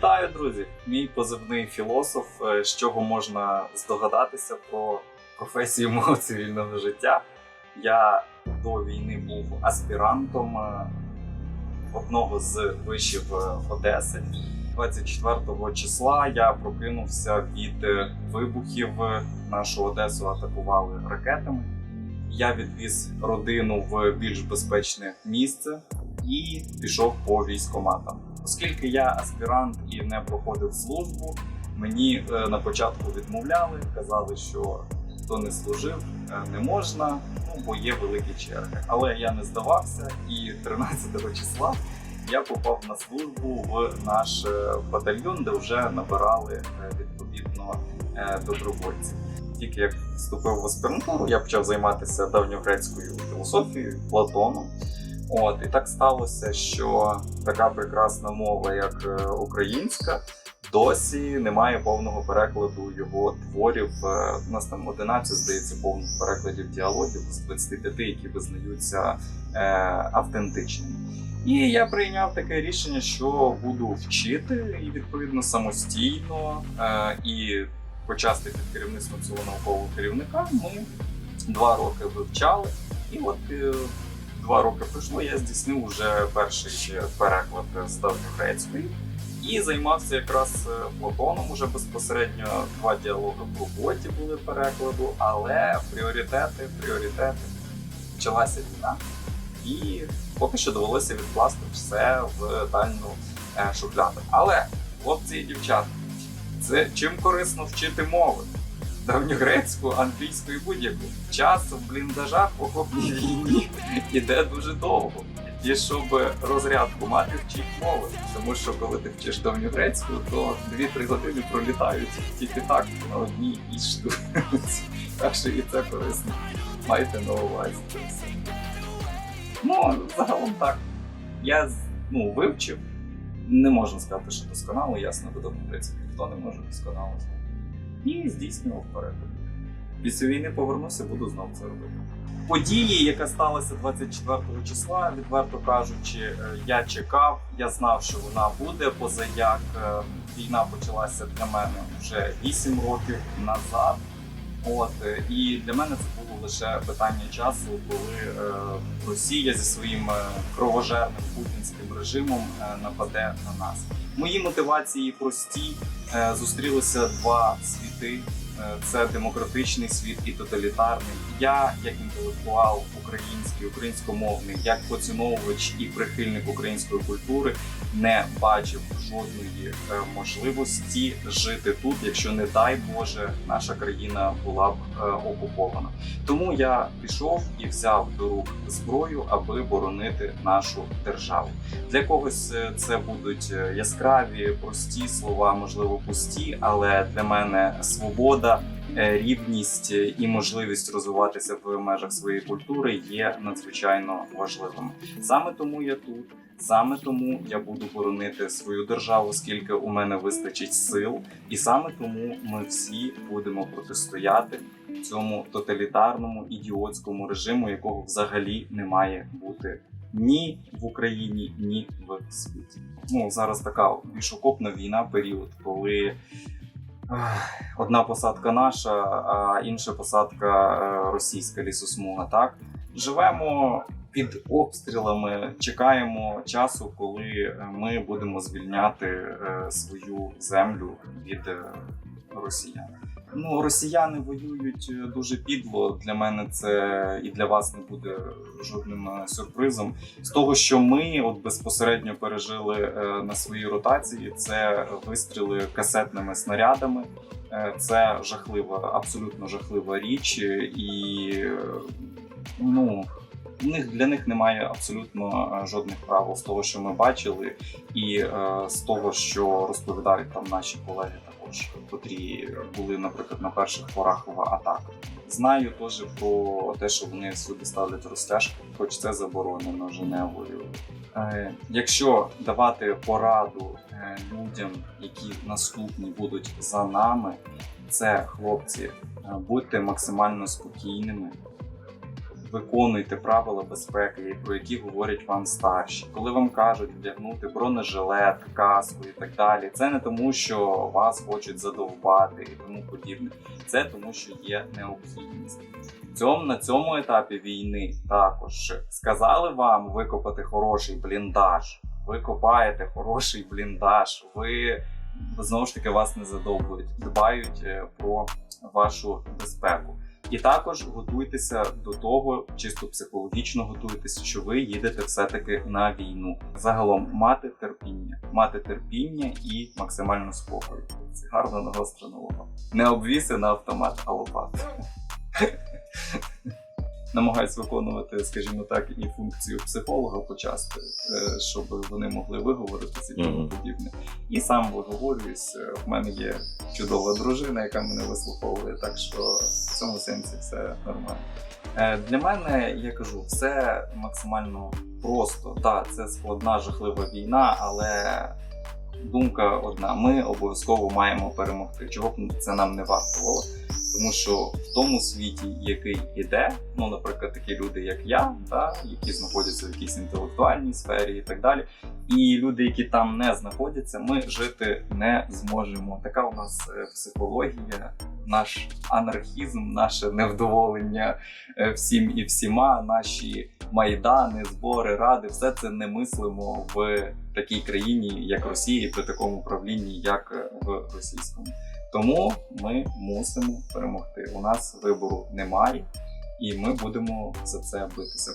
Вітаю, друзі! Мій позивний філософ, е, з чого можна здогадатися про професію мого цивільного життя. Я до війни був аспірантом е, одного з вишів е, Одеси. 24 числа я прокинувся від вибухів. Нашу Одесу атакували ракетами. Я відвіз родину в більш безпечне місце і пішов по військоматам. Оскільки я аспірант і не проходив службу, мені е, на початку відмовляли, казали, що хто не служив, е, не можна, ну бо є великі черги. Але я не здавався, і 13 числа я попав на службу в наш е, батальйон, де вже набирали відповідно добровольців. Тільки як вступив в аспірантуру, я почав займатися давньогрецькою філософією Платоном. От і так сталося, що така прекрасна мова, як е, українська, досі не має повного перекладу його творів. Е, У нас там 11, здається, повних перекладів діалогів з 25, які визнаються е, автентичними. І я прийняв таке рішення, що буду вчити і відповідно самостійно е, і почасти під керівництвом цього наукового керівника. Ми два роки вивчали, і от е, два роки пройшло, я здійснив уже перший переклад з давньогрецької і займався якраз е, Платоном. Уже безпосередньо два діалоги в роботі були перекладу, але пріоритети, пріоритети. Почалася війна, і поки що довелося відкласти все в дальню е, шухляду. Але, хлопці і дівчата, це чим корисно вчити мови? Давньогрецьку, англійську і будь-яку. Час в бліндажах в охопній війні іде дуже довго. І щоб розрядку мати, вчить мови. Тому що коли ти вчиш давньогрецьку, то 2-3 години пролітають тільки так на одній із штуці. Так що і це корисно. Майте на увазі. Ну, загалом так. Я ну, вивчив. Не можна сказати, що досконало, ясно, бо давньогрецьку ніхто не може досконало знати. І здійснював перегляд. Після війни повернуся, буду знову це робити. Події, яка сталася 24 числа, відверто кажучи, е, я чекав, я знав, що вона буде, поза як е, війна почалася для мене вже 8 років назад. От е, і для мене це було лише питання часу, коли е, Росія зі своїм е, кровожерним путінським режимом е, нападе на нас. Мої мотивації прості. Зустрілися два світи: це демократичний світ і тоталітарний. Я, як інтелектуал український, українськомовний, як поціновувач і прихильник української культури, не бачив жодної е, можливості жити тут, якщо не дай Боже, наша країна була б е, окупована. Тому я пішов і взяв до рук зброю, аби боронити нашу державу. Для когось е, це будуть е, яскраві, прості слова, можливо, пусті, але для мене свобода, е, рівність е, і можливість розвиватися в межах своєї культури є надзвичайно важливими. Саме тому я тут. Саме тому я буду боронити свою державу, скільки у мене вистачить сил, і саме тому ми всі будемо протистояти цьому тоталітарному ідіотському режиму, якого взагалі не має бути ні в Україні, ні в світі. Ну зараз така більш окопна війна, період, коли одна посадка наша, а інша посадка е, російська лісосмуга. Так живемо під обстрілами, чекаємо часу, коли е, ми будемо звільняти е, свою землю від росіян. Ну, росіяни воюють е, дуже підло. Для мене це і для вас не буде жодним е, сюрпризом. З того, що ми от безпосередньо пережили е, на своїй ротації, це вистріли касетними снарядами. Це жахлива, абсолютно жахлива річ, і ну. Них для них немає абсолютно жодних правил з того, що ми бачили, і з того, що розповідають там наші колеги, також котрі були, наприклад, на перших порах атак. Знаю теж про те, що вони сюди ставлять розтяжки, хоч це заборонено Женевою. Е, якщо давати пораду е, людям, які наступні будуть за нами, це хлопці, е, будьте максимально спокійними. Виконуйте правила безпеки, про які говорять вам старші. Коли вам кажуть вдягнути бронежилет, каску і так далі, це не тому, що вас хочуть задовбати і тому подібне. Це тому, що є необхідність. Цьому на цьому етапі війни також сказали вам викопати хороший бліндаж. Ви копаєте хороший бліндаж. Ви знову ж таки вас не задовбують, дбають е, про вашу безпеку. І також готуйтеся до того, чисто психологічно готуйтеся, що ви їдете все-таки на війну. Загалом мати терпіння, мати терпіння і максимально спокою. Це гарно нагострена увага. Не обвіси на автомат, а лопату. Намагаюсь виконувати, скажімо так, і функцію психолога почасти, е, щоб вони могли виговоритися і тому подібне. І сам виговорююсь. Е, В мене є чудова дружина, яка мене вислуховує, так що в цьому сенсі все нормально. Е, Для мене я кажу, все максимально просто. Так, це складна, жахлива війна, але думка одна: ми обов'язково маємо перемогти. Чого б це нам не вартувало? Тому що в тому світі, який іде, ну, наприклад, такі люди, як я, да, які знаходяться в якійсь інтелектуальній сфері і так далі, і люди, які там не знаходяться, ми жити не зможемо. Така у нас е, психологія, наш анархізм, наше невдоволення е, всім і всіма, наші майдани, збори, ради, все це не мислимо в такій країні, як Росія, при такому управлінні, як е, в російському. Тому ми мусимо перемогти. У нас вибору немає, і ми будемо за це битися.